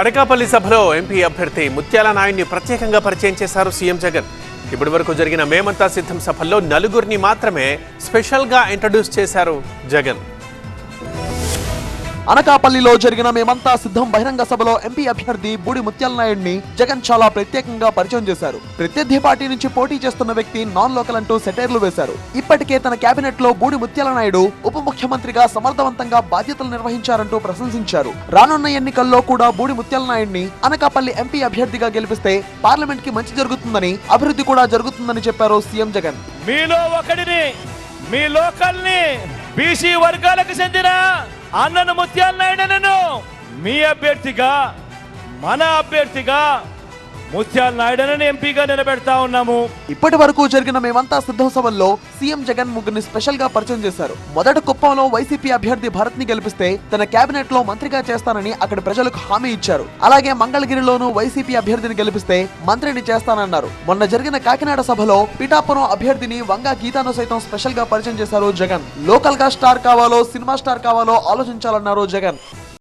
అడకాపల్లి సభలో ఎంపీ అభ్యర్థి ముత్యాల నాయుడిని ప్రత్యేకంగా పరిచయం చేశారు సీఎం జగన్. ఇప్పటి వరకు జరిగిన మేమంతా సిద్ధం సభల్లో నలుగురిని మాత్రమే స్పెషల్గా ఇంట్రడ్యూస్ చేశారు జగన్. అనకాపల్లిలో జరిగిన మేమంతా సిద్ధం బహిరంగ సభలో ఎంపీ అభ్యర్థి బూడి ముత్యాలనాయుడిని జగన్ చాలా ప్రత్యేకంగా పరిచయం చేశారు. ప్రత్యర్థి పార్టీ నుంచి పోటీ చేస్తున్న వ్యక్తి నాన్ లోకల్ అంటూ సెటైర్లు వేశారు. ఇప్పటికే తన కేబినెట్లో బూడి ముత్యాలనాయుడు ఉప ముఖ్యమంత్రిగా సమర్థవంతంగా బాధ్యతలు నిర్వహించారంటూ ప్రశంసించారు. రానున్న ఎన్నికల్లో కూడా బూడి ముత్యాలనాయుడిని అనకాపల్లి ఎంపీ అభ్యర్థిగా గెలిపిస్తే పార్లమెంట్కి మంచి జరుగుతుందని అభివృద్ధి కూడా జరుగుతుందని చెప్పారు సీఎం జగన్. మీలో ఒకడిని మీ లోకల్ని బీసీ వర్గాలకు చెందిన అన్నను ముత్యాల నాయుడును మీ అభ్యర్థిగా మన అభ్యర్థిగా ముత్యాల నాయుడును ఎంపీగా నిలబెడతా ఉన్నాము. ఇప్పటి వరకు జరిగిన మేమంతా సిద్ధం సభల్లో సీఎం జగన్ ముగ్గురిని స్పెషల్గా పరిచయం చేశారు. మొదట కుప్పంలో వైసీపీ అభ్యర్థి భరత్ని గెలిపిస్తే తన కేబినెట్లో మంత్రిగా చేస్తానని అక్కడి ప్రజలకు హామీ ఇచ్చారు. అలాగే మంగళగిరిలోనూ వైసీపీ అభ్యర్థిని గెలిపిస్తే మంత్రిని చేస్తానన్నారు. మొన్న జరిగిన కాకినాడ సభలో పిఠాపురం అభ్యర్థిని వంగా గీతాను సైతం స్పెషల్గా పరిచయం చేశారు జగన్. లోకల్గా స్టార్ కావాలో సినిమా స్టార్ కావాలో ఆలోచించాలన్నారు జగన్.